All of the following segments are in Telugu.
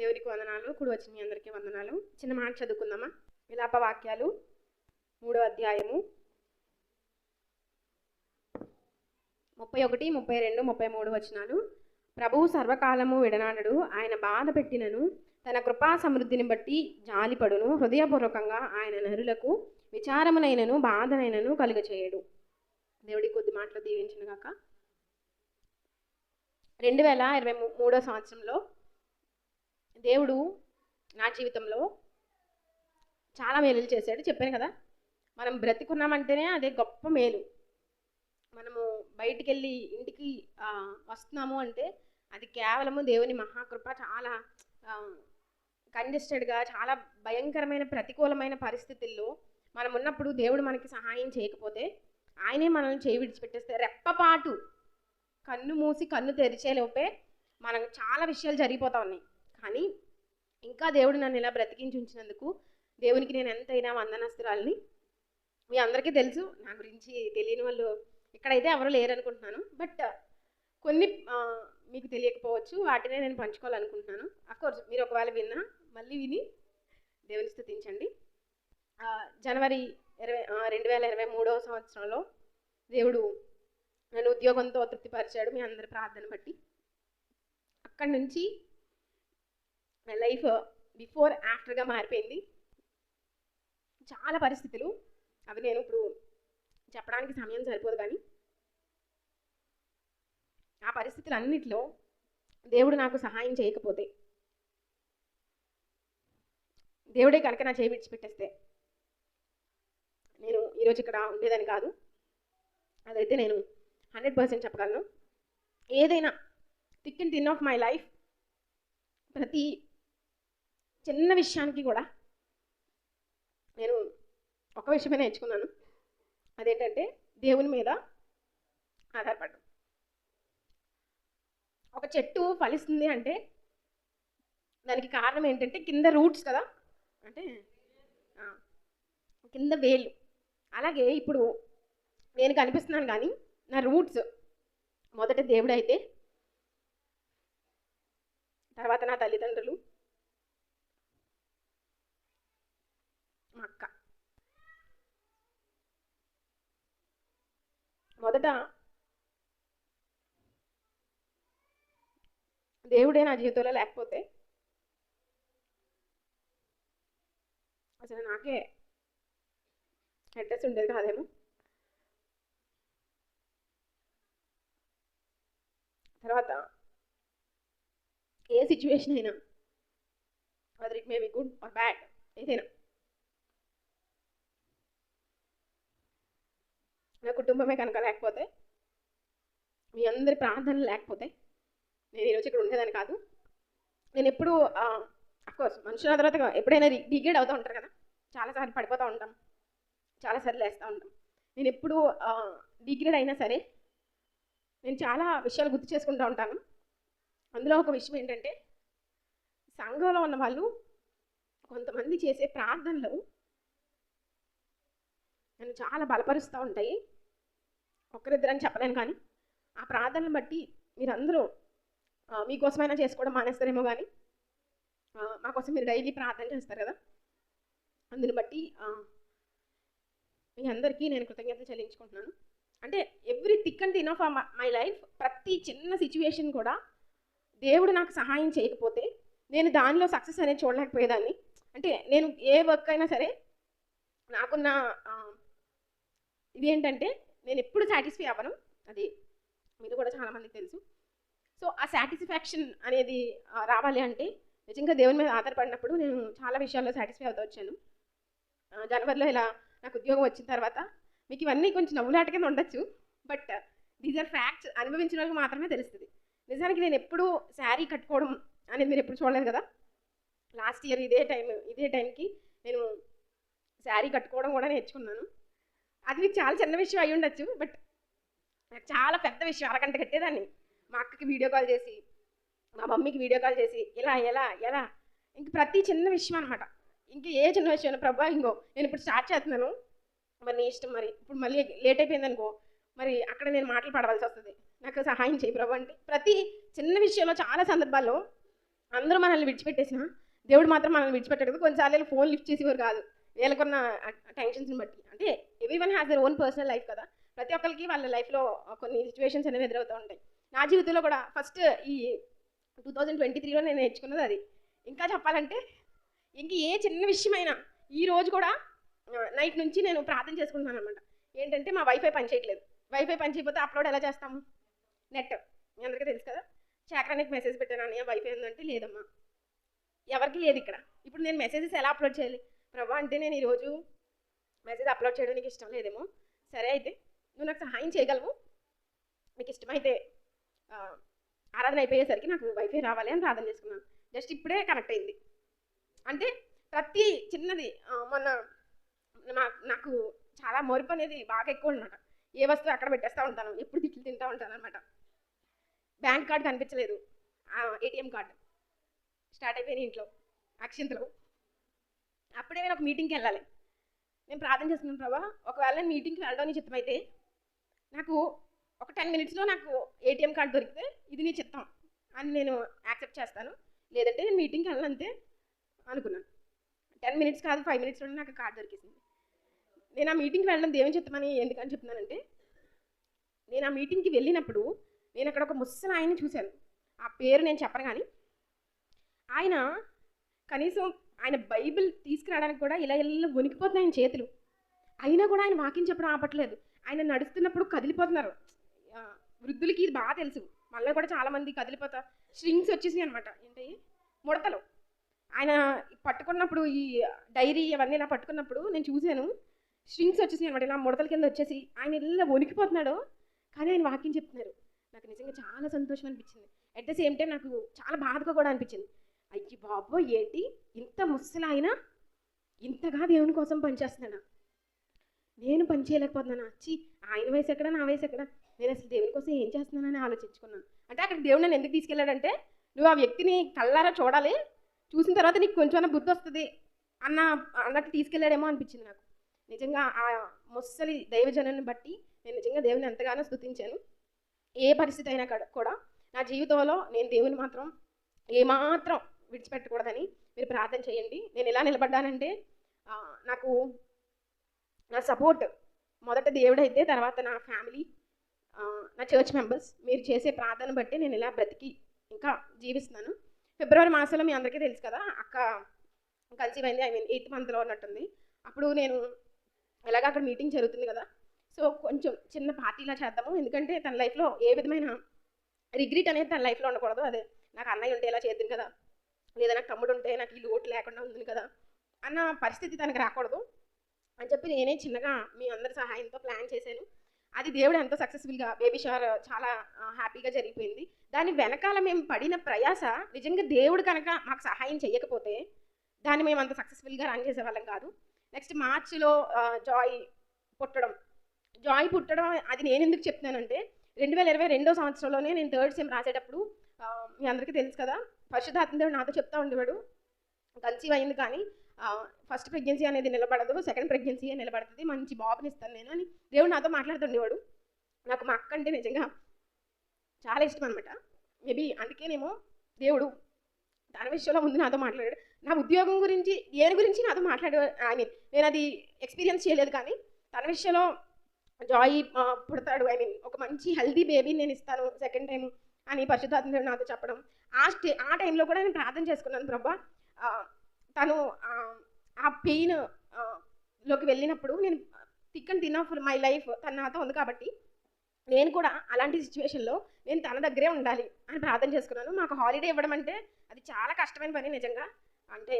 దేవునికి వందనాలు కూడి వచ్చిన మీ అందరికీ వందనాలు. చిన్న మాట చదువుకుందామా? విలాప వాక్యాలు మూడో అధ్యాయము. ముప్పై ఒకటి ముప్పై రెండు ముప్పై మూడు వచనాలు. ప్రభువు సర్వకాలము విడనాడడు. ఆయన బాధ పెట్టినను. తన కృపా సమృద్ధిని బట్టి జాలిపడును. హృదయపూర్వకంగా ఆయన నరులకు విచారమునైనను బాధనైనను కలుగచేయడు దేవుడి కొద్ది మాటలు దీవించిన గాక రెండు వేల ఇరవై మూడో సంవత్సరంలో దేవుడు నా జీవితంలో చాలా మేలులు చేశాడు. చెప్పాను కదా? మనం బ్రతికున్నామంటేనే అదే గొప్ప మేలు. మనము బయటికి వెళ్ళి ఇంటికి వస్తున్నాము అంటే అది కేవలము దేవుని మహాకృప చాలా కంజెస్టెడ్గా చాలా భయంకరమైన ప్రతికూలమైన పరిస్థితుల్లో మనం ఉన్నప్పుడు దేవుడు మనకి సహాయం చేయకపోతే ఆయనే మనల్ని చేయి విడిచిపెట్టేస్తే రెప్పపాటు కన్ను మూసి కన్ను తెరిచేలోపే మనకు చాలా విషయాలు జరిగిపోతా ఉన్నాయి. కానీ ఇంకా దేవుడు నన్ను ఇలా బ్రతికించి ఉంచినందుకు దేవునికి నేను ఎంతైనా వందనస్తురాలని. మీ అందరికీ తెలుసు నా గురించి తెలియని వాళ్ళు ఇక్కడైతే ఎవరు లేరు అనుకుంటున్నాను బట్ కొన్ని మీకు తెలియకపోవచ్చు వాటినే నేను పంచుకోవాలనుకుంటున్నాను. అఫ్కోర్స్ మీరు ఒకవేళ విన్నా మళ్ళీ విని దేవుని స్థుతించండి. జనవరి ఇరవై రెండు వేల ఇరవై మూడవ సంవత్సరంలో దేవుడు నన్ను ఉద్యోగంతో తృప్తిపరిచాడు మీ అందరి ప్రార్థన బట్టి. అక్కడి నుంచి లైఫ్ బిఫోర్ ఆఫ్టర్గా మారిపోయింది. చాలా పరిస్థితులు. అవి నేను ఇప్పుడు చెప్పడానికి సమయం సరిపోదు కానీ ఆ పరిస్థితులన్నిటిలో దేవుడు నాకు సహాయం చేయకపోతే దేవుడే కనుక నా చేయి విడిచిపెట్టేస్తే నేను ఈరోజు ఇక్కడ ఉండేదని కాదు. అదైతే నేను హండ్రెడ్ పర్సెంట్ చెప్పగలను. ఏదైనా thick and thin of my life ప్రతి చిన్న విషయానికి కూడా నేను ఒక విషయమే నేర్చుకున్నాను. అదేంటంటే దేవుని మీద ఆధారపడడం. ఒక చెట్టు ఫలిస్తుంది అంటే దానికి కారణం ఏంటంటే కింద రూట్స్ కదా. అంటే కింద వేళ్ళు అలాగే ఇప్పుడు నేను కనిపిస్తున్నాను కానీ నా రూట్స్ మొదట దేవుడు అయితే తర్వాత నా తల్లిదండ్రులు మా అక్క మొదట దేవుడే నా జీవితంలో లేకపోతే అసలు నాకే అడ్రస్ ఉండేది కాదేమో. తర్వాత ఏ సిచ్యువేషన్ అయినా either it may be good or bad ఏదైనా నా కుటుంబమే కనుక లేకపోతే మీ అందరి ప్రార్థనలు లేకపోతే నేను ఈరోజు ఇక్కడ ఉండేదాన్ని కాదు. నేను ఎప్పుడు అఫ్కోర్స్ మనుషుల తర్వాత ఎప్పుడైనా డిగ్రేడ్ అవుతూ ఉంటారు కదా. చాలాసార్లు పడిపోతూ ఉంటాం. చాలాసార్లు లేస్తూ ఉంటాం. నేను ఎప్పుడు డిగ్రేడ్ అయినా సరే నేను చాలా విషయాలు గుర్తు చేసుకుంటూ ఉంటాను. అందులో ఒక విషయం ఏంటంటే సంఘంలో ఉన్న వాళ్ళు కొంతమంది చేసే ప్రార్థనలు నన్ను చాలా బలపరుస్తూ ఉంటాయి. ఒకరిద్దరని చెప్పలేను కానీ ఆ ప్రార్థనలు బట్టి మీరందరూ మీకోసమైనా చేసుకోవడం మానేస్తారేమో కానీ మాకోసం మీరు డైలీ ప్రార్థన చేస్తారు కదా? అందుని బట్టి మీ అందరికీ నేను కృతజ్ఞతలు చెల్లించుకుంటున్నాను. అంటే every thick and thin of my life ప్రతి చిన్న సిచ్యువేషన్ కూడా దేవుడు నాకు సహాయం చేయకపోతే నేను దానిలో సక్సెస్ అనేది చూడలేకపోయేదాన్ని. అంటే నేను ఏ వర్క్ అయినా సరే నాకున్న ఇది ఇదేంటంటే నేను ఎప్పుడు సాటిస్ఫై అవ్వను. అది మీరు కూడా చాలామందికి తెలుసు. సో ఆ సాటిస్ఫాక్షన్ అనేది రావాలి అంటే నిజంగా దేవుని మీద ఆధారపడినప్పుడు నేను చాలా విషయాల్లో సాటిస్ఫై అవుతూ వచ్చాను. జనవరిలో ఇలా నాకు ఉద్యోగం వచ్చిన తర్వాత మీకు ఇవన్నీ కొంచెం నవ్వులాట కింద ఉండొచ్చు బట్ దీస్ ఆర్ ఫ్యాక్ట్స్ అనుభవించిన వాళ్ళకి మాత్రమే తెలుస్తుంది. నిజానికి నేను ఎప్పుడు శారీ కట్టుకోవడం అనేది మీరు ఎప్పుడు చూడలేదు కదా? లాస్ట్ ఇయర్ ఇదే టైం ఇదే టైంకి నేను శారీ కట్టుకోవడం కూడా నేర్చుకున్నాను. అది మీకు చాలా చిన్న విషయం అయి ఉండొచ్చు బట్ నాకు చాలా పెద్ద విషయం అరగంట కట్టేదాన్ని. మా అక్కకి వీడియో కాల్ చేసి మా మమ్మీకి వీడియో కాల్ చేసి ఇలా ఎలా ఎలా ఇంక ప్రతి చిన్న విషయం అనమాట ఇంక ఏ చిన్న విషయం ప్రభా ఇంకో నేను ఇప్పుడు స్టార్ట్ చేస్తున్నాను. మరి నీ ఇష్టం మరి ఇప్పుడు మళ్ళీ లేట్ అయిపోయింది అనుకో మరి అక్కడ నేను మాటలు పడవలసి వస్తుంది. నాకు సహాయం చేయి ప్రభు అంటే ప్రతి చిన్న విషయంలో చాలా సందర్భాల్లో అందరూ మనల్ని విడిచిపెట్టేసిన దేవుడు మాత్రం మనల్ని విడిచిపెట్టాడు. కొన్నిసార్లు ఫోన్ లిఫ్ట్ చేసేవారు కాదు. వీళ్ళకున్న టెన్షన్స్ని బట్టి. అంటే every one has their own personal life కదా. ప్రతి ఒక్కరికి వాళ్ళ లైఫ్లో కొన్ని సిచ్యువేషన్స్ అనేవి ఎదురవుతూ ఉంటాయి. నా జీవితంలో కూడా ఫస్ట్ ఈ టూ థౌజండ్ ట్వంటీ త్రీలో నేను నేర్చుకున్నది అది. ఇంకా చెప్పాలంటే ఇంక ఏ చిన్న విషయమైనా ఈ రోజు కూడా నైట్ నుంచి నేను ప్రార్థన చేసుకుంటున్నాను అనమాట ఏంటంటే మా వైఫై పనిచేయట్లేదు వైఫై పని చేయకపోతే అప్లోడ్ ఎలా చేస్తాము నెట్. మీ అందరికీ తెలుసు కదా. చాకరానికి మెసేజ్ పెట్టాను అని వైఫై ఉందంటే లేదమ్మా. ఎవరికి లేదు ఇక్కడ. ఇప్పుడు నేను మెసేజెస్ ఎలా అప్లోడ్ చేయాలి? ప్రభా అంటే నేను ఈరోజు మెసేజ్ అప్లోడ్ చేయడం నీకు ఇష్టం లేదేమో. సరే అయితే నువ్వు నాకు సహాయం చేయగలవు? నీకు ఇష్టమైతే ఆరాధన అయిపోయేసరికి నాకు వైఫై రావాలి అని ప్రార్థన చేసుకున్నాను. జస్ట్ ఇప్పుడే కనెక్ట్ అయింది. అంటే ప్రతి చిన్నది మొన్న నాకు చాలా మరుపు అనేది బాగా ఎక్కువ అనమాట ఏ వస్తువు అక్కడ పెట్టేస్తూ ఉంటాను ఎప్పుడు తిట్లు తింటూ ఉంటాను అనమాట బ్యాంక్ కార్డ్ కనిపించలేదు. ATM card. స్టార్ట్ అయిపోయింది ఇంట్లో. అక్షింతలు. అప్పుడే నేను ఒక మీటింగ్కి వెళ్ళాలి. నేను ప్రార్థన చేస్తున్నాను ప్రభా ఒకవేళ నేను మీటింగ్కి వెళ్ళడం నీ అయితే నాకు ఒక టెన్ మినిట్స్లో నాకు ఏటీఎం కార్డు దొరికితే ఇది నీ చిత్తం అని నేను యాక్సెప్ట్ చేస్తాను. లేదంటే నేను మీటింగ్కి వెళ్ళనంతే అనుకున్నాను. టెన్ మినిట్స్ కాదు ఫైవ్ మినిట్స్లో నాకు కార్డు దొరికేసింది. నేను ఆ మీటింగ్కి వెళ్ళడం దేవుని చిత్తమని ఎందుకని చెప్తున్నానంటే నేను ఆ మీటింగ్కి వెళ్ళినప్పుడు నేను అక్కడ ఒక ముసలి ఆయన్ని చూశాను. ఆ పేరు నేను చెప్పను కానీ ఆయన కనీసం ఆయన బైబిల్ తీసుకురావడానికి కూడా ఇలా ఇలా వణికిపోతున్నాయి ఆయన చేతులు. అయినా కూడా ఆయన వాకింగ్ చెప్పడం ఆపట్లేదు. ఆయన నడుస్తున్నప్పుడు కదిలిపోతున్నారు. వృద్ధులకి ఇది బాగా తెలుసు. మళ్ళీ కూడా చాలామంది కదిలిపోతా స్ట్రింగ్స్ వచ్చేసి అనమాట ఏంటి? ముడతలు. ఆయన పట్టుకున్నప్పుడు ఈ డైరీ అవన్నీ ఇలా పట్టుకున్నప్పుడు నేను చూశాను. స్ట్రింగ్స్ వచ్చేసి అనమాట ఇలా ముడతల కింద వచ్చేసి ఆయన ఇలా వణికిపోతున్నాడు. కానీ ఆయన వాకింగ్ చెప్తున్నారు. నాకు నిజంగా చాలా సంతోషం అనిపించింది. అట్ ద సేమ్ టైం నాకు చాలా బాధగా కూడా అనిపించింది. అయ్యి బాబో ఏంటి? ఇంత ముసలి ఇంతగా దేవుని కోసం పనిచేస్తున్నాడా? నేను పని చేయలేకపోతున్నాను? వచ్చి ఆయన వయసు ఎక్కడ నా వయసు ఎక్కడ? నేను అసలు దేవుని కోసం ఏం చేస్తున్నానని ఆలోచించుకున్నాను. అంటే అక్కడ దేవుడు నన్ను ఎందుకు తీసుకెళ్ళాడంటే నువ్వు ఆ వ్యక్తిని కళ్ళారా చూడాలి చూసిన తర్వాత నీకు కొంచెం బుద్ధి వస్తుంది అన్న అన్నట్టు తీసుకెళ్ళాడేమో అనిపించింది నాకు. నిజంగా ఆ ముసలి దైవజనాన్ని బట్టి నేను నిజంగా దేవుని ఎంతగానో స్థుతించాను. ఏ పరిస్థితి అయినా కూడా నా జీవితంలో నేను దేవుని మాత్రం ఏమాత్రం విడిచిపెట్టకూడదని మీరు ప్రార్థన చేయండి. నేను ఎలా నిలబడ్డానంటే నాకు నా సపోర్ట్ మొదట దేవుడైతే తర్వాత నా ఫ్యామిలీ నా చర్చ్ మెంబర్స్ మీరు చేసే ప్రార్థన బట్టి నేను ఇలా బ్రతికి ఇంకా జీవిస్తున్నాను. ఫిబ్రవరి మాసంలో మీ అందరికీ తెలుసు కదా అక్క కన్సీవ్ అయింది ఐ మీన్ ఎయిత్ మంత్లో ఉన్నట్టుంది అప్పుడు నేను ఎలాగ అక్కడ మీటింగ్ జరుగుతుంది కదా సో కొంచెం చిన్న పార్టీలా చేద్దాము. ఎందుకంటే తన లైఫ్లో ఏ విధమైన రిగ్రెట్ అనేది తన లైఫ్లో ఉండకూడదు. అదే నాకు అన్నయ్య ఉంటే ఇలా చేద్దాం కదా లేదా నాకు తమ్ముడు ఉంటే నాకు ఈ లోటు లేకుండా ఉంది కదా అన్న పరిస్థితి తనకు రాకూడదు అని చెప్పి నేనే చిన్నగా మీ అందరి సహాయంతో ప్లాన్ చేశాను. అది దేవుడు ఎంతో సక్సెస్ఫుల్గా బేబీ షవర్ చాలా హ్యాపీగా జరిగిపోయింది. దాని వెనకాల మేము పడిన ప్రయాస నిజంగా దేవుడు కనుక మాకు సహాయం చేయకపోతే దాన్ని మేము అంత సక్సెస్ఫుల్గా రన్ చేసేవాళ్ళం కాదు. నెక్స్ట్ మార్చిలో జాయ్ పుట్టడం. జాయ్ పుట్టడం అది నేను ఎందుకు చెప్తున్నానంటే రెండు వేల ఇరవై రెండో సంవత్సరంలోనే నేను థర్డ్ సెమ్ రాసేటప్పుడు మీ అందరికీ తెలుసు కదా పరిశుద్ధాత్మ దేవుడు నాతో చెప్తా ఉండేవాడు. కన్సీవ్ అయింది కానీ ఫస్ట్ ప్రెగ్నెన్సీ అనేది నిలబడదు సెకండ్ ప్రెగ్నెన్సీ నిలబడుతుంది మంచి బాబుని ఇస్తాను నేను అని దేవుడు నాతో మాట్లాడుతుండేవాడు నాకు మా అక్క అంటే నిజంగా చాలా ఇష్టం అనమాట మేబీ అందుకేనేమో దేవుడు తన విషయంలో ముందు నాతో మాట్లాడాడు. నా ఉద్యోగం గురించి దేని గురించి నాతో మాట్లాడే ఐ మీన్ నేను అది ఎక్స్పీరియన్స్ చేయలేదు కానీ తన విషయంలో జాయ్ పుడతాడు. ఐ మీన్ ఒక మంచి హెల్దీ బేబీని నేను ఇస్తాను సెకండ్ టైం అని పరిశుద్ధాత్మ నాతో చెప్పడం. ఆ స్టే ఆ టైంలో కూడా నేను ప్రార్థన చేసుకున్నాను ప్రభా. తను ఆ, పెయిన్లోకి వెళ్ళినప్పుడు నేను తిక్కని తిన్నా ఆఫ్ మై లైఫ్ తన నాతో ఉంది కాబట్టి నేను కూడా అలాంటి సిచ్యువేషన్లో నేను తన దగ్గరే ఉండాలి అని ప్రార్థన చేసుకున్నాను. మాకు హాలిడే ఇవ్వడం అంటే అది చాలా కష్టమైన పని నిజంగా. అంటే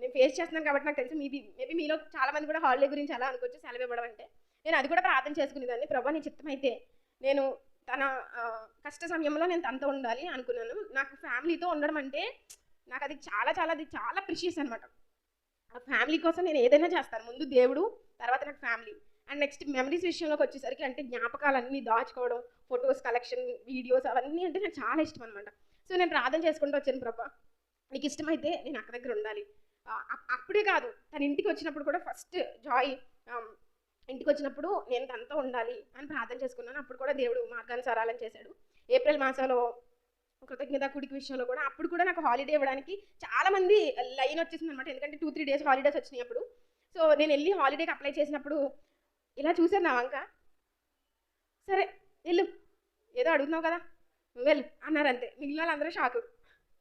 నేను ఫేస్ చేస్తున్నాను కాబట్టి నాకు తెలుసు మీది మేబీ మీలో చాలా మంది కూడా హాలిడే గురించి అలా అనుకోవచ్చు సెలవు ఇవ్వడం అంటే. నేను అది కూడా ప్రార్థన చేసుకునేదాన్ని. ప్రభా నీ చిత్తం అయితే నేను తన కష్ట సమయంలో నేను తనతో ఉండాలి అనుకున్నాను. నాకు ఫ్యామిలీతో ఉండడం అంటే నాకు అది చాలా చాలా అది చాలా ప్రిషియస్ అనమాట ఆ ఫ్యామిలీ కోసం నేను ఏదైనా చేస్తాను. ముందు దేవుడు తర్వాత నాకు ఫ్యామిలీ. అండ్ నెక్స్ట్ మెమరీస్ విషయంలోకి వచ్చేసరికి అంటే జ్ఞాపకాలన్నీ దాచుకోవడం ఫొటోస్ కలెక్షన్ వీడియోస్ అవన్నీ అంటే నాకు చాలా ఇష్టం అనమాట సో నేను ప్రార్థన చేసుకుంటూ వచ్చాను ప్రభా. నీకు ఇష్టమైతే నేను అక్క దగ్గర ఉండాలి. అప్- అప్పుడే కాదు తన ఇంటికి వచ్చినప్పుడు కూడా ఫస్ట్ జాయ్ ఇంటికి వచ్చినప్పుడు నేను తనతో ఉండాలి అని ప్రార్థన చేసుకున్నాను. అప్పుడు కూడా దేవుడు మార్గానుసారాలను చేశాడు. ఏప్రిల్ మాసంలో కృతజ్ఞత కుడికి విషయంలో కూడా అప్పుడు కూడా నాకు హాలిడే ఇవ్వడానికి చాలా మంది లైన్ వచ్చేసింది అనమాట ఎందుకంటే టూ త్రీ డేస్ హాలిడేస్ వచ్చినాయి అప్పుడు. సో నేను వెళ్ళి హాలిడేకి అప్లై చేసినప్పుడు ఇలా చూశాను నా వంక. సరే వెళ్ళు. ఏదో అడుగుతున్నావు కదా. వెళ్ళు అన్నారు అంతే మిగిలిన వాళ్ళందరూ షాకు.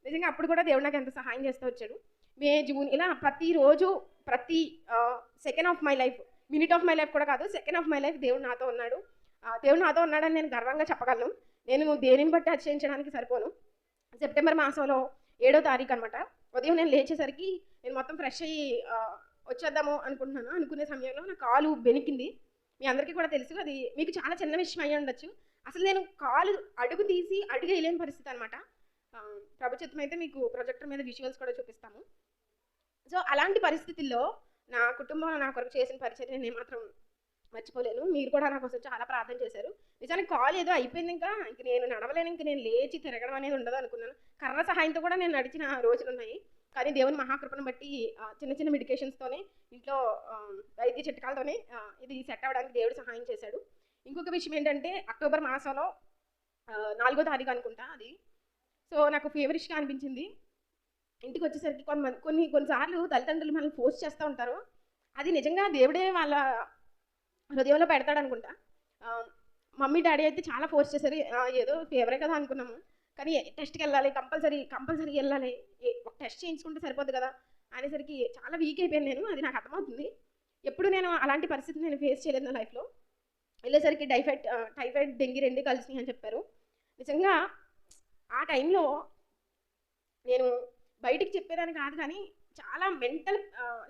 నిజంగా అప్పుడు కూడా దేవుడు నాకు ఎంత సహాయం చేస్తూ వచ్చాడు. మే జూన్ ఇలా ప్రతిరోజు ప్రతి second of my life minute of my life కూడా కాదు సెకండ్ ఆఫ్ మై లైఫ్ దేవుడు నాతో ఉన్నాడు. ఆ, దేవుడు నాతో ఉన్నాడని నేను గర్వంగా చెప్పగలను. నేను దేనిని బట్టి అతిశయించడానికి సరిపోను. సెప్టెంబర్ మాసంలో ఏడో తారీఖు అనమాట ఉదయం నేను లేచేసరికి నేను మొత్తం ఫ్రెష్ అయ్యి వచ్చేద్దాము అనుకుంటున్నాను. అనుకునే సమయంలో నా కాలు బెనికింది. మీ అందరికీ కూడా తెలుసు అది మీకు చాలా చిన్న విషయం అయ్యి ఉండొచ్చు. అసలు నేను కాలు అడుగు తీసి అడుగు వేయలేని పరిస్థితి అనమాట ప్రభుత్వం అయితే మీకు ప్రొజెక్టర్ మీద విజువల్స్ కూడా చూపిస్తాము. సో అలాంటి పరిస్థితుల్లో నా కుటుంబం నా కొరకు చేసిన పరిచయం నేను మాత్రం మర్చిపోలేను. మీరు కూడా నా కోసం చాలా ప్రార్థన చేశారు. నిజానికి కాల్ ఏదో అయిపోయింది ఇంకా. ఇంక నేను నడవలేను ఇంక నేను లేచి తిరగడం అనేది ఉండదు అనుకున్నాను. కర్ర సహాయంతో కూడా నేను నడిచిన రోజులు ఉన్నాయి. కానీ దేవుని మహాకృపను బట్టి చిన్న చిన్న మెడికేషన్స్తోనే ఇంట్లో వైద్య చిట్కాలతోనే ఇది సెట్ అవ్వడానికి దేవుడు సహాయం చేశాడు. ఇంకొక విషయం ఏంటంటే అక్టోబర్ మాసంలో నాలుగో తారీఖు అనుకుంటా అది. సో నాకు ఫేవరిష్గా అనిపించింది. ఇంటికి వచ్చేసరికి కొంతమంది కొన్ని కొన్నిసార్లు తల్లిదండ్రులు మనల్ని ఫోర్స్ చేస్తూ ఉంటారు. అది నిజంగా దేవుడే వాళ్ళ హృదయంలో పెడతాడు అనుకుంటా మమ్మీ డాడీ అయితే చాలా ఫోర్స్ చేశారు. ఏదో ఫేవరే కదా అనుకున్నాము. కానీ టెస్ట్కి వెళ్ళాలి కంపల్సరీ కంపల్సరీ వెళ్ళాలి. ఒక టెస్ట్ చేయించుకుంటే సరిపోద్ది కదా అనేసరికి చాలా వీక్ అయిపోయాను నేను. అది నాకు అర్థమవుతుంది. ఎప్పుడు నేను అలాంటి పరిస్థితి నేను ఫేస్ చేయలేదు నా లైఫ్లో వెళ్ళేసరికి డైఫైడ్ టైఫాయిడ్ డెంగీ రెండు కలిసినాయి అని చెప్పారు. నిజంగా ఆ టైంలో నేను బయటికి చెప్పేదాన్ని కాదు కానీ చాలా మెంటల్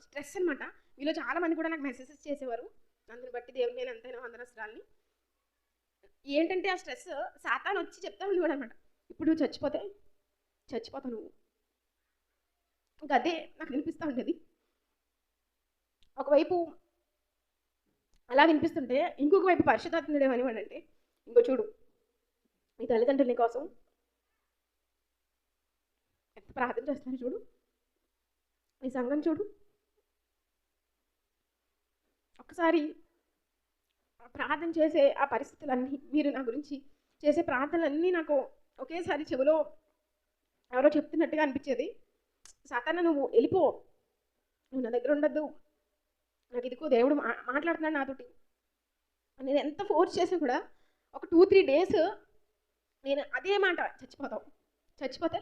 స్ట్రెస్ అనమాట మీలో చాలా మంది కూడా నాకు మెసేజెస్ చేసేవారు. అందుని బట్టి దేవుని నేను ఎంతైనా వందనస్త్రాలని. ఏంటంటే ఆ స్ట్రెస్ సాతాన్ వచ్చి చెప్తా ఉండేవాడు అనమాట ఇప్పుడు నువ్వు చచ్చిపోతే చచ్చిపోతావు నువ్వు. ఇంకా అదే నాకు వినిపిస్తూ ఉండేది. ఒకవైపు అలా వినిపిస్తుంటే ఇంకొక వైపు పరిశుద్ధాత్ముడు ఏమనివాడు అంటే ఇంకో చూడు మీ తల్లిదండ్రుల కోసం ప్రార్థన చేస్తున్నారు చూడు. ఈ సంఘం చూడు. ఒకసారి ప్రార్థన చేసే ఆ పరిస్థితులన్నీ మీరు నా గురించి చేసే ప్రార్థనలన్నీ నాకు ఒకేసారి చెవిలో ఎవరో చెప్తున్నట్టుగా అనిపించేది. సాతాన నువ్వు వెళ్ళిపో. నువ్వు నా దగ్గర ఉండద్దు. నాకు ఇదిగో దేవుడు మా మాట్లాడుతున్నాడు నాతోటి. నేను ఎంత ఫోర్స్ చేసినా కూడా ఒక టూ త్రీ డేస్ నేను అదే మాట చచ్చిపోతావు. చచ్చిపోతే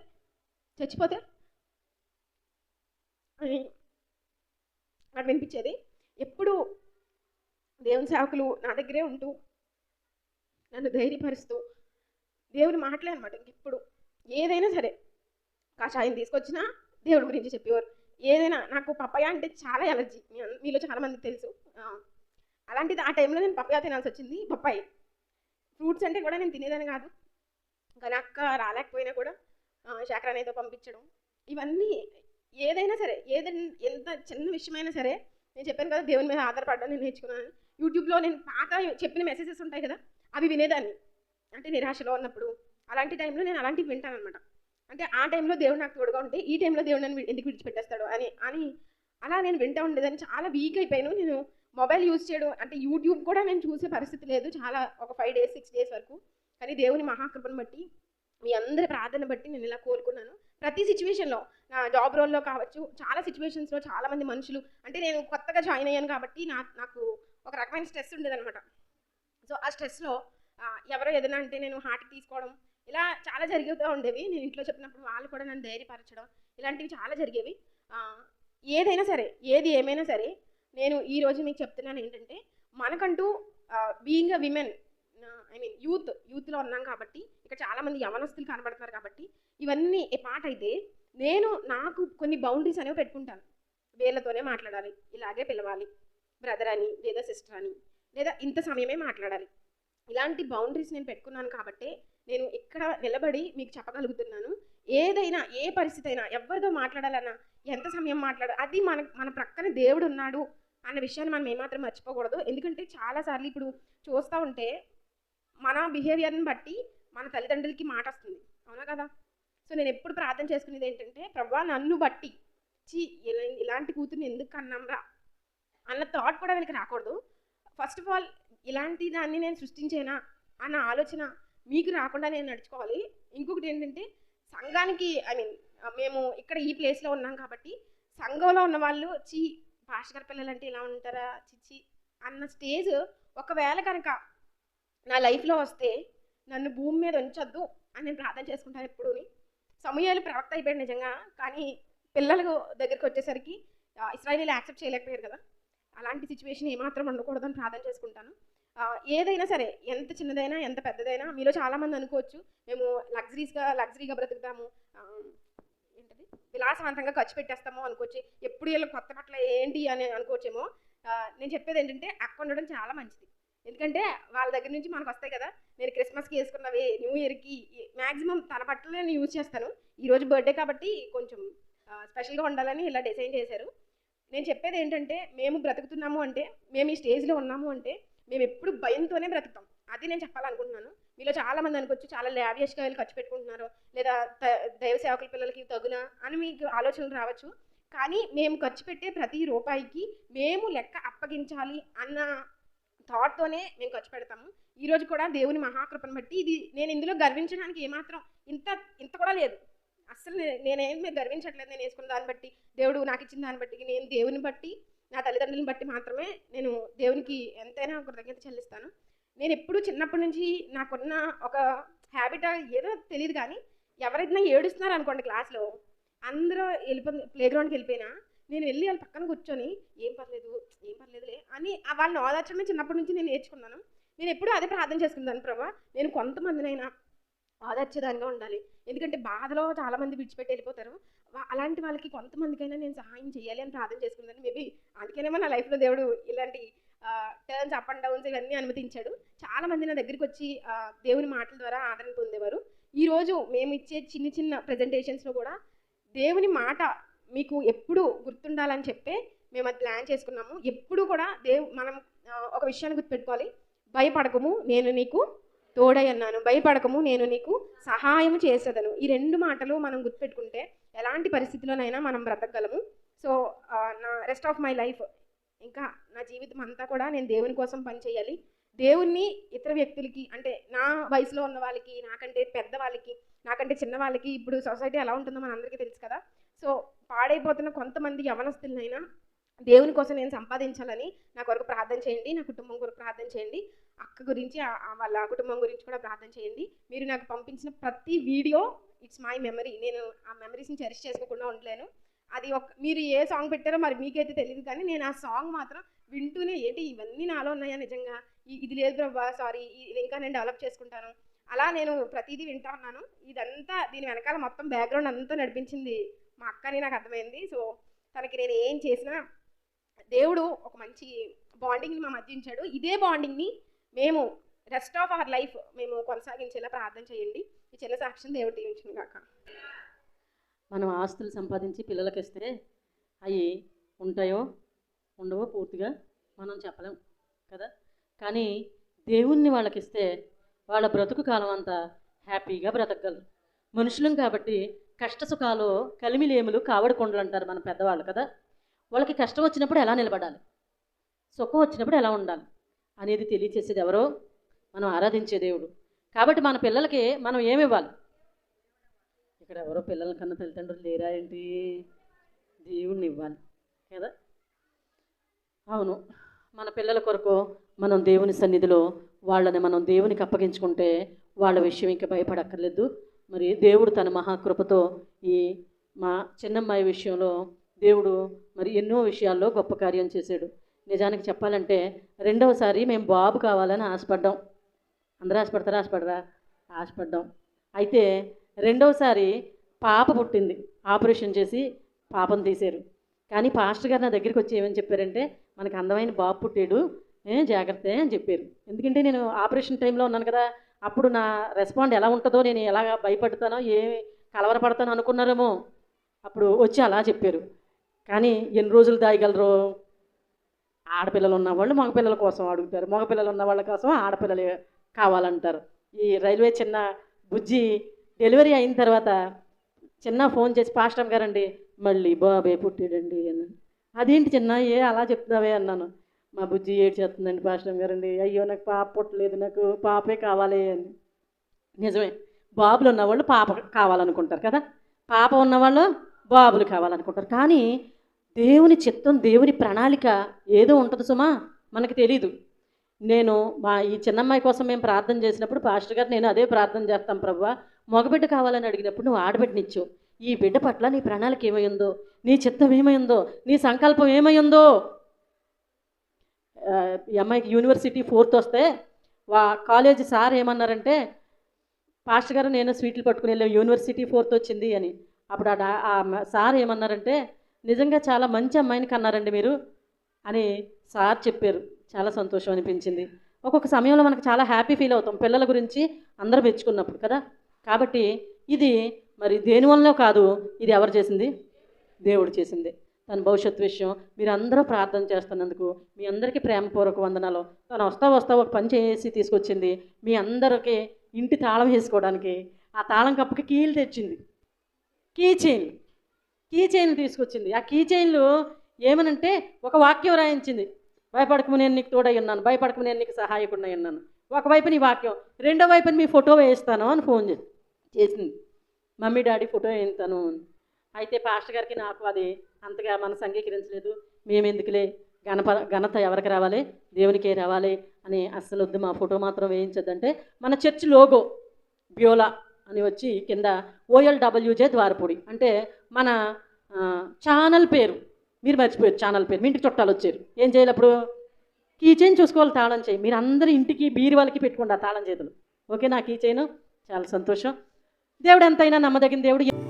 చచ్చిపోతే? అని నాకు వినిపించేది. ఎప్పుడు దేవుని సేవకులు నా దగ్గరే ఉంటూ నన్ను ధైర్యపరుస్తూ దేవుని మాటలే అనమాట ఇంకెప్పుడు ఏదైనా సరే కాషాయం తీసుకొచ్చినా దేవుడి గురించి చెప్పేవారు. ఏదైనా నాకు పప్పయ్య అంటే చాలా ఎలర్జీ. మీలో చాలామందికి తెలుసు. అలాంటిది ఆ టైంలో నేను పప్పయ్య తినాల్సి వచ్చింది పప్పాయి. ఫ్రూట్స్ అంటే కూడా నేను తినేదాన్ని కాదు. కానీ అక్క రాలేకపోయినా కూడా శాఖరాని పంపించడం. ఇవన్నీ ఏదైనా సరే ఏదైనా ఎంత చిన్న విషయమైనా సరే నేను చెప్పాను కదా దేవుని మీద ఆధారపడడం నేను నేర్చుకున్నాను. యూట్యూబ్లో నేను పాత చెప్పిన మెసేజెస్ ఉంటాయి కదా అవి వినేదాన్ని. అంటే నిరాశలో ఉన్నప్పుడు. అలాంటి టైంలో నేను అలాంటివి వింటాను అనమాట అంటే ఆ టైంలో దేవుడు నాకు తోడుగా ఉంటే ఈ టైంలో దేవుడు నన్ను ఎందుకు విడిచిపెట్టేస్తాడు అని అని అలా నేను వింటూ ఉండేదాన్ని. చాలా వీక్ అయిపోయాను. నేను మొబైల్ యూజ్ చేయడం అంటే యూట్యూబ్ కూడా నేను చూసే పరిస్థితి లేదు. చాలా ఒక ఫైవ్ డేస్ సిక్స్ డేస్ వరకు. కానీ దేవుని మహాకృపను బట్టి మీ అందరి ప్రార్థన బట్టి నేను ఇలా కోరుకున్నాను. ప్రతి సిచ్యువేషన్లో నా జాబ్ రోల్లో కావచ్చు చాలా సిచ్యువేషన్స్లో చాలా మంది మనుషులు అంటే నేను కొత్తగా జాయిన్ అయ్యాను కాబట్టి నా నాకు ఒక రకమైన స్ట్రెస్ ఉండేదనమాట సో ఆ స్ట్రెస్లో ఎవరో ఏదైనా అంటే నేను హార్ట్కి తీసుకోవడం ఇలా చాలా జరుగుతూ ఉండేవి. నేను ఇంట్లో చెప్పినప్పుడు వాళ్ళు కూడా నన్ను ధైర్యపరచడం ఇలాంటివి చాలా జరిగేవి. ఏదైనా సరే ఏది ఏమైనా సరే నేను ఈరోజు మీకు చెప్తున్నాను ఏంటంటే మనకంటూ being a women I mean youth యూత్లో ఉన్నాం కాబట్టి ఇక్కడ చాలామంది యవనస్తులు కనబడుతున్నారు కాబట్టి ఇవన్నీ ఏ పాట అయితే నేను నాకు కొన్ని బౌండరీస్ అనేవి పెట్టుకుంటాను. వీళ్ళతోనే మాట్లాడాలి ఇలాగే పిలవాలి బ్రదర్ అని లేదా సిస్టర్ అని లేదా ఇంత సమయమే మాట్లాడాలి. ఇలాంటి బౌండరీస్ నేను పెట్టుకున్నాను కాబట్టి నేను ఇక్కడ నిలబడి మీకు చెప్పగలుగుతున్నాను. ఏదైనా ఏ పరిస్థితి అయినా ఎవరితో మాట్లాడాలన్నా ఎంత సమయం మాట్లాడ అది మన మన ప్రక్కన దేవుడు ఉన్నాడు అన్న విషయాన్ని మనం ఏమాత్రం మర్చిపోకూడదు. ఎందుకంటే చాలాసార్లు ఇప్పుడు చూస్తూ ఉంటే మన బిహేవియర్ని బట్టి మన తల్లిదండ్రులకి మాట వస్తుంది. అవునా కదా? సో నేను ఎప్పుడు ప్రార్థన చేసుకునేది ఏంటంటే ప్రభా నన్ను బట్టి. చీ ఇలాంటి కూతుర్ని ఎందుకు అన్నాంరా అన్న థాట్ కూడా వీళ్ళకి రాకూడదు. ఫస్ట్ ఆఫ్ ఆల్ ఇలాంటి దాన్ని నేను సృష్టించేనా? అన్న ఆలోచన మీకు రాకుండా నేను నడుచుకోవాలి. ఇంకొకటి ఏంటంటే సంఘానికి ఐ మీన్ మేము ఇక్కడ ఈ ప్లేస్లో ఉన్నాం కాబట్టి సంఘంలో ఉన్న వాళ్ళు చీ పాస్టర్ పిల్లలు అంటే ఇలా ఉంటారా? చిచ్చి అన్న స్టేజ్ ఒకవేళ కనుక నా లైఫ్లో వస్తే నన్ను భూమి మీద ఉంచొద్దు అని నేను ప్రార్థన చేసుకుంటాను ఎప్పుడు సమయాలు ప్రవక్త అయిపోయాడు నిజంగా. కానీ పిల్లలకు దగ్గరికి వచ్చేసరికి ఆ, యాక్సెప్ట్ చేయలేకపోయారు కదా. అలాంటి సిచ్యువేషన్ ఏమాత్రం ఉండకూడదని ప్రార్థన చేసుకుంటాను. ఏదైనా సరే ఎంత చిన్నదైనా ఎంత పెద్దదైనా మీలో చాలామంది అనుకోవచ్చు. మేము లగ్జరీస్గా లగ్జరీగా బ్రతుకుతాము. ఏంటది? విలాసవంతంగా ఖర్చు పెట్టేస్తాము అనుకోవచ్చు. ఎప్పుడు వీళ్ళు కొత్త బట్టలు ఏంటి అని అనుకోవచ్చేమో. నేను చెప్పేది ఏంటంటే అక్క ఉండడం చాలా మంచిది. ఎందుకంటే వాళ్ళ దగ్గర నుంచి మనకు వస్తాయి కదా నేను క్రిస్మస్కి వేసుకున్నవి న్యూ ఇయర్కి మ్యాక్సిమం తన బట్టలు నేను యూజ్ చేస్తాను. ఈరోజు బర్త్డే కాబట్టి కొంచెం స్పెషల్గా ఉండాలని ఇలా డిజైన్ చేశారు. నేను చెప్పేది ఏంటంటే మేము బ్రతుకుతున్నాము అంటే మేము ఈ స్టేజ్లో ఉన్నాము అంటే మేము ఎప్పుడు భయంతోనే బ్రతుకుతాం. అది నేను చెప్పాలనుకుంటున్నాను. మీలో చాలా మంది అనుకోవచ్చు చాలా లావియస్గా వెళ్ళి ఖర్చు పెట్టుకుంటున్నారు లేదా దైవ సేవకుల పిల్లలకి తగునా అని మీకు ఆలోచనలు రావచ్చు. కానీ మేము ఖర్చు పెట్టే ప్రతి రూపాయికి మేము లెక్క అప్పగించాలి అన్న థాట్తోనే మేము ఖర్చు పెడతాము. ఈరోజు కూడా దేవుని మహాకృపను బట్టి ఇది నేను ఇందులో గర్వించడానికి ఏమాత్రం ఇంత ఇంత కూడా లేదు. అస్సలు నేనేం మీరు గర్వించట్లేదు నేను వేసుకున్న దాన్ని బట్టి దేవుడు నాకు ఇచ్చిన దాన్ని బట్టి నేను దేవుని బట్టి నా తల్లిదండ్రులను బట్టి మాత్రమే నేను దేవునికి ఎంతైనా కృతజ్ఞత చెల్లిస్తాను. నేను ఎప్పుడు చిన్నప్పటి నుంచి నాకున్న ఒక హ్యాబిట్ ఏదో తెలియదు కానీ ఎవరైనా ఏడుస్తున్నారు అనుకోండి క్లాస్లో అందరూ వెళ్ళిపో ప్లే గ్రౌండ్కి వెళ్ళిపోయినా నేను వెళ్ళి వాళ్ళ పక్కన కూర్చొని ఏం పర్లేదు ఏం పర్లేదులే అని వాళ్ళని ఓదార్చడమే చిన్నప్పటి నుంచి నేను నేర్చుకున్నాను. నేను ఎప్పుడూ అదే ప్రార్థన చేసుకుంటాను ప్రభా. నేను కొంతమందినైనా ఆదర్చేదానిగా ఉండాలి. ఎందుకంటే బాధలో చాలామంది విడిచిపెట్టి వెళ్ళిపోతారు. అలాంటి వాళ్ళకి కొంతమందికైనా నేను సహాయం చేయాలి అని ప్రార్థన చేసుకున్నాను మేబీ అందుకనేమో నా లైఫ్లో దేవుడు ఇలాంటి టర్న్స్ అప్ అండ్ డౌన్స్ ఇవన్నీ అనుమతించాడు. చాలామంది నా దగ్గరికి వచ్చి దేవుని మాటల ద్వారా ఆదరణ పొందేవారు. ఈరోజు మేము ఇచ్చే చిన్న చిన్న ప్రజెంటేషన్స్లో కూడా దేవుని మాట మీకు ఎప్పుడు గుర్తుండాలని చెప్పే మేము అది ప్లాన్ చేసుకున్నాము. ఎప్పుడు కూడా దేవు మనం ఒక విషయాన్ని గుర్తుపెట్టుకోవాలి. భయపడకము నేను నీకు తోడై అన్నాను భయపడకము నేను నీకు సహాయం చేసేదను. ఈ రెండు మాటలు మనం గుర్తుపెట్టుకుంటే ఎలాంటి పరిస్థితిలోనైనా మనం బ్రతకగలము. సో నా రెస్ట్ ఆఫ్ మై లైఫ్ ఇంకా నా జీవితం అంతా కూడా నేను దేవుని కోసం పనిచేయాలి దేవుణ్ణి ఇతర వ్యక్తులకి అంటే నా వయసులో ఉన్న వాళ్ళకి నాకంటే పెద్ద వాళ్ళకి నాకంటే చిన్న వాళ్ళకి ఇప్పుడు సొసైటీ ఎలా ఉంటుందో మనందరికీ తెలుసు కదా. సో పాడైపోతున్న కొంతమంది యవనస్తులనైనా దేవుని కోసం నేను సంపాదించాలని నా కొరకు ప్రార్థన చేయండి నా కుటుంబం కొరకు ప్రార్థన చేయండి అక్క గురించి వాళ్ళ కుటుంబం గురించి కూడా ప్రార్థన చేయండి. మీరు నాకు పంపించిన ప్రతి వీడియో ఇట్స్ మై మెమరీ. నేను ఆ మెమరీస్ని చెరిష్ చేసుకోకుండా ఉండలేను. అది ఒక మీరు ఏ సాంగ్ పెట్టారో మరి మీకైతే తెలియదు కానీ నేను ఆ సాంగ్ మాత్రం వింటూనే ఏంటి ఇవన్నీ నాలో ఉన్నాయా నిజంగా? ఇది లేదు ప్రభా సారీ ఇది ఇంకా నేను డెవలప్ చేసుకుంటాను. అలా నేను ప్రతిదీ వింటా ఉన్నాను. ఇదంతా దీని వెనకాల మొత్తం బ్యాక్గ్రౌండ్ అంతా నడిపించింది మా అక్కని నాకు అర్థమైంది. సో తనకి నేను ఏం చేసినా దేవుడు ఒక మంచి బాండింగ్ని మా మధ్య ఉంచాడు. ఇదే బాండింగ్ని మేము రెస్ట్ ఆఫ్ అవర్ లైఫ్ మేము కొనసాగించేలా ప్రార్థన చేయండి. ఈ చిన్న సాక్ష్యం దేవుడు దీవించింది కాక మనం ఆస్తులు సంపాదించి పిల్లలకి ఇస్తే అవి ఉంటాయో ఉండవో పూర్తిగా మనం చెప్పలేం కదా? కానీ దేవుణ్ణి వాళ్ళకి ఇస్తే వాళ్ళ బ్రతుకు కాలం అంతా హ్యాపీగా బ్రతకగలరు. మనుషులం కాబట్టి కష్ట సుఖాలు కలిమిలేములు కావడకొండలు అంటారు మన పెద్దవాళ్ళు కదా. వాళ్ళకి కష్టం వచ్చినప్పుడు ఎలా నిలబడాలి? సుఖం వచ్చినప్పుడు ఎలా ఉండాలి? అనేది తెలియచేసేది ఎవరో మనం ఆరాధించే దేవుడు. కాబట్టి మన పిల్లలకి మనం ఏమి ఇవ్వాలి? ఇక్కడ ఎవరో పిల్లల కన్నా తల్లిదండ్రులు లేరా ఏంటి? దేవుణ్ణి ఇవ్వాలి కదా. అవును మన పిల్లల కొరకు మనం దేవుని సన్నిధిలో వాళ్ళని మనం దేవునికి అప్పగించుకుంటే వాళ్ళ విషయం ఇంకా భయపడక్కర్లేదు. మరి దేవుడు తన మహాకృపతో ఈ మా చిన్నమ్మాయి విషయంలో దేవుడు మరి ఎన్నో విషయాల్లో గొప్ప కార్యం చేశాడు. నిజానికి చెప్పాలంటే రెండవసారి మేము బాబు కావాలని ఆశపడ్డాం. అందరూ ఆశపడతారా? ఆశపడరా? ఆశపడ్డాం. అయితే రెండవసారి పాప పుట్టింది. ఆపరేషన్ చేసి పాపం తీశారు. కానీ పాస్టర్ గారు నా దగ్గరికి వచ్చి ఏమని చెప్పారంటే మనకు అందమైన బాబు పుట్టాడు. జాగ్రత్త అని చెప్పారు. ఎందుకంటే నేను ఆపరేషన్ టైంలో ఉన్నాను కదా అప్పుడు నా రెస్పాండ్ ఎలా ఉంటుందో నేను ఎలా భయపడతానో ఏ కలవరపడతాను అనుకున్నారేమో. అప్పుడు వచ్చి అలా చెప్పారు. కానీ ఎన్ని రోజులు దాయగలరు? ఆడపిల్లలు ఉన్నవాళ్ళు మగపిల్లల కోసం అడుగుతారు. మగపిల్లలు ఉన్న వాళ్ళ కోసం ఆడపిల్లలు కావాలంటారు. ఈ రైల్వే చిన్న బుజ్జి డెలివరీ అయిన తర్వాత చిన్న ఫోన్ చేసి పాస్టమ్ గారండి మళ్ళీ బాబే పుట్టాడండి అన్నాను అదేంటి చిన్న ఏ అలా చెప్తున్నావే అన్నాను. మా బుజ్జి ఏడు చేస్తుందండి గారండి. అయ్యో నాకు పాప పుట్టలేదు నాకు పాపే కావాలి అని. నిజమే బాబులు ఉన్నవాళ్ళు పాప కావాలనుకుంటారు కదా. పాప ఉన్నవాళ్ళు బాబులు కావాలనుకుంటారు. కానీ దేవుని చిత్తం దేవుని ప్రణాళిక ఏదో ఉంటుంది సుమా మనకి తెలీదు. నేను మా ఈ చిన్నమ్మాయి కోసం మేము ప్రార్థన చేసినప్పుడు పాస్టర్ గారు నేను అదే ప్రార్థన చేస్తాం ప్రభా. మగబిడ్డ కావాలని అడిగినప్పుడు నువ్వు ఆడబిడ్డనిచ్చు. ఈ బిడ్డ పట్ల నీ ప్రణాళిక ఏమై ఉందో నీ చిత్తం ఏమై ఉందో నీ సంకల్పం ఏమై ఉందో ఈ అమ్మాయికి యూనివర్సిటీ ఫోర్త్ వస్తే వా కాలేజ్ సార్ ఏమన్నారంటే పాస్టర్ గారు నేను స్వీట్లు పట్టుకుని వెళ్ళాం యూనివర్సిటీ ఫోర్త్ వచ్చింది అని. అప్పుడు ఆ డా- ఆ సార్ ఏమన్నారంటే నిజంగా చాలా మంచి అమ్మాయిని కన్నారండి మీరు అని సార్ చెప్పారు. చాలా సంతోషం అనిపించింది. ఒక్కొక్క సమయంలో మనకు చాలా హ్యాపీ ఫీల్ అవుతాం. పిల్లల గురించి అందరూ మెచ్చుకున్నప్పుడు కదా. కాబట్టి ఇది మరి దేనివల్ల కాదు ఇది ఎవరు చేసింది? దేవుడు చేసింది. తన భవిష్యత్తు విషయం మీరు అందరూ ప్రార్థన చేస్తున్నందుకు మీ అందరికీ ప్రేమపూర్వక వందనాలు. తను వస్తా వస్తా ఒక పని చేసి తీసుకొచ్చింది. మీ అందరికీ ఇంటి తాళం వేసుకోవడానికి. ఆ తాళం కప్పుకి కీలు తెచ్చింది. Key chain. కీ చైన్ తీసుకొచ్చింది. ఆ కీ చైన్లు ఏమనంటే ఒక వాక్యం రాయించింది. భయపడకము నేను నీకు తోడై ఉన్నాను. భయపడకము నేను నీకు సహాయకుండా ఉన్నాను. ఒకవైపు నీ వాక్యం రెండో వైపు మీ ఫోటో వేయిస్తాను అని ఫోన్ చేసి చేసింది. మమ్మీ డాడీ ఫోటో వేస్తాను అని. అయితే పాస్టర్ గారికి నాకు అది అంతగా మనసు అంగీకరించలేదు మేము ఎందుకులే ఘనప ఘనత ఎవరికి రావాలి? దేవునికే రావాలి అని అస్సలు వద్దు. మా ఫోటో మాత్రం వేయించద్దంటే మన చర్చ్ లోగో బ్యోలా అని వచ్చి కింద ఓఎల్డబ్ల్యూజే ద్వారపూడి. అంటే మన ఛానల్ పేరు. మీరు మర్చిపోయారు ఛానల్ పేరు. మీ ఇంటికి చుట్టాలు వచ్చారు. ఏం చేయాలి అప్పుడు? కీ చైన్ చూసుకోవాలి తాళం చేయి. మీరు అందరి ఇంటికి బీరు వాళ్ళకి పెట్టుకోండి ఆ తాళం చేతులు. ఓకే నా కీ చైన్? చాలా సంతోషం. దేవుడు ఎంతైనా నమ్మదగిన దేవుడు.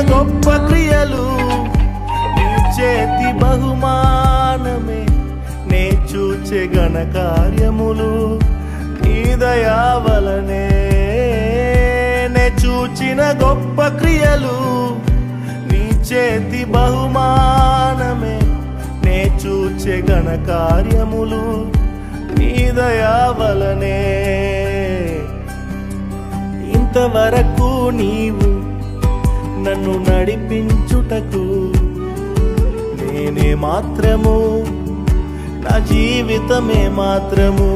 గొప్ప క్రియలు నీ చేతి బహుమానమే. నే చూచే గణ కార్యములు నీ వలనే. నే చూచిన గొప్ప క్రియలు నీ చేతి బహుమానమే. నే చూచే గణ కార్యములు నీ దయావలనే ఇంతవరకు నీవు నన్ను నడిపించుటకు నేనే మాత్రము నా జీవితమే మాత్రము.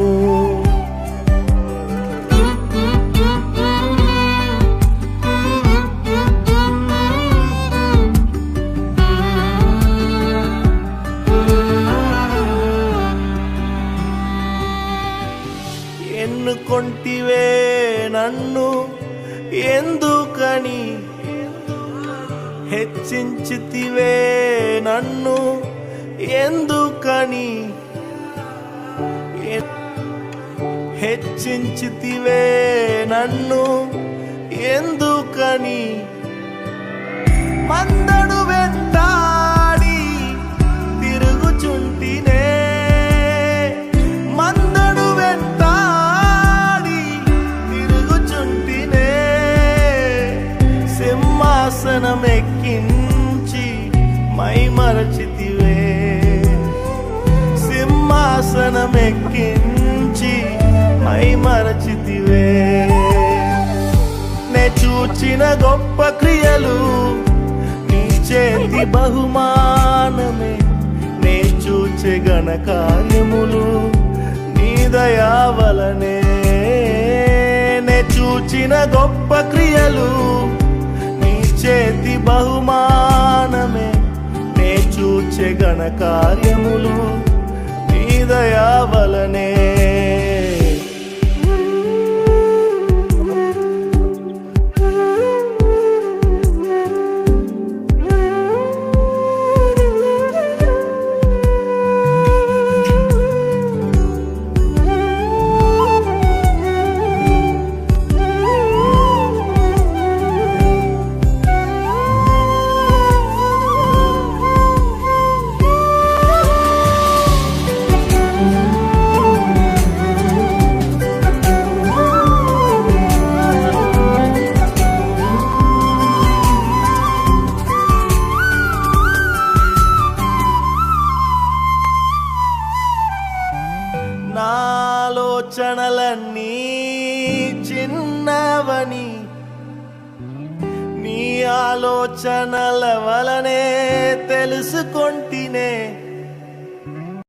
ఎన్నుకొంటివే నన్ను ఎందుకని హెచ్చించితివే నన్ను. ఎందుకని? హెచ్చించితివే నన్ను. ఎందుకని? మందడు వెంటాడి తిరుగుచుంటినే. మందడు వెంటాడి తిరుగుచుంటినే. సింహాసనం ఎక్కించి మై సింహాసనమెక్కించి మై మరచితివే. నే చూచిన గొప్ప క్రియలు నీ చేతి బహుమానమే. నే చూచే ఘన కార్యములు నీ దయావలనే నే చూచిన గొప్ప క్రియలు నీ చేతి బహుమానమే. గూర్చె గణ కార్యములు నీ దయావలనే